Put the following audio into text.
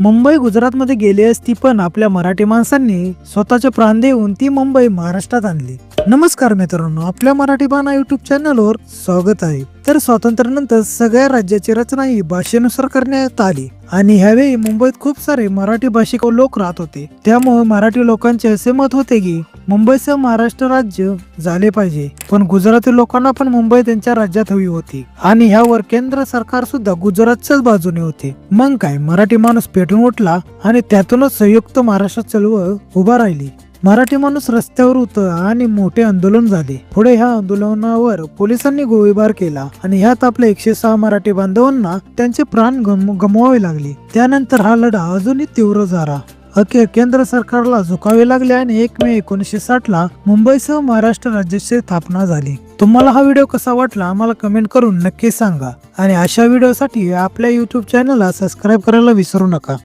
मुंबई गुजरातमध्ये गेली असती पण आपल्या मराठी माणसांनी स्वतःचे प्राण देऊन ती मुंबई महाराष्ट्रात आणली. नमस्कार मित्रांनो आपल्या मराठी बाणा युट्यूब चॅनलवर स्वागत आहे. तर स्वातंत्र्यानंतर सगळ्या राज्याची रचना ही भाषेनुसार करण्यात आली. आणि ह्यावेळी मुंबईत खूप सारे मराठी भाषिक लोक राहत होते. त्यामुळे मराठी लोकांचे असे मत होते की मुंबईसह महाराष्ट्र राज्य झाले पाहिजे. पण गुजराती लोकांना पण मुंबई त्यांच्या राज्यात हवी होती. आणि ह्यावर केंद्र सरकार सुद्धा गुजरातच्याच बाजूने होते. मग काय मराठी माणूस पेटून उठला आणि त्यातूनच संयुक्त महाराष्ट्र चळवळ उभा राहिली. मराठी माणूस रस्त्यावर उतरला आणि मोठे आंदोलन झाले. पुढे ह्या आंदोलनावर पोलिसांनी गोळीबार केला आणि ह्यात आपल्या एकशे सहा मराठी बांधवांना त्यांचे प्राण गम- गमवावे लागले. त्यानंतर हा लढा अजूनही तीव्र झाला. अखेर केंद्र सरकारला झुकावे लागले आणि एक मे एकोणीसशे साठ ला मुंबईसह महाराष्ट्र राज्याची स्थापना झाली. तुम्हाला हा व्हिडिओ कसा वाटला आम्हाला कमेंट करून नक्की सांगा. आणि अशा व्हिडिओसाठी आपल्या युट्यूब चॅनलला सबस्क्राईब करायला विसरू नका.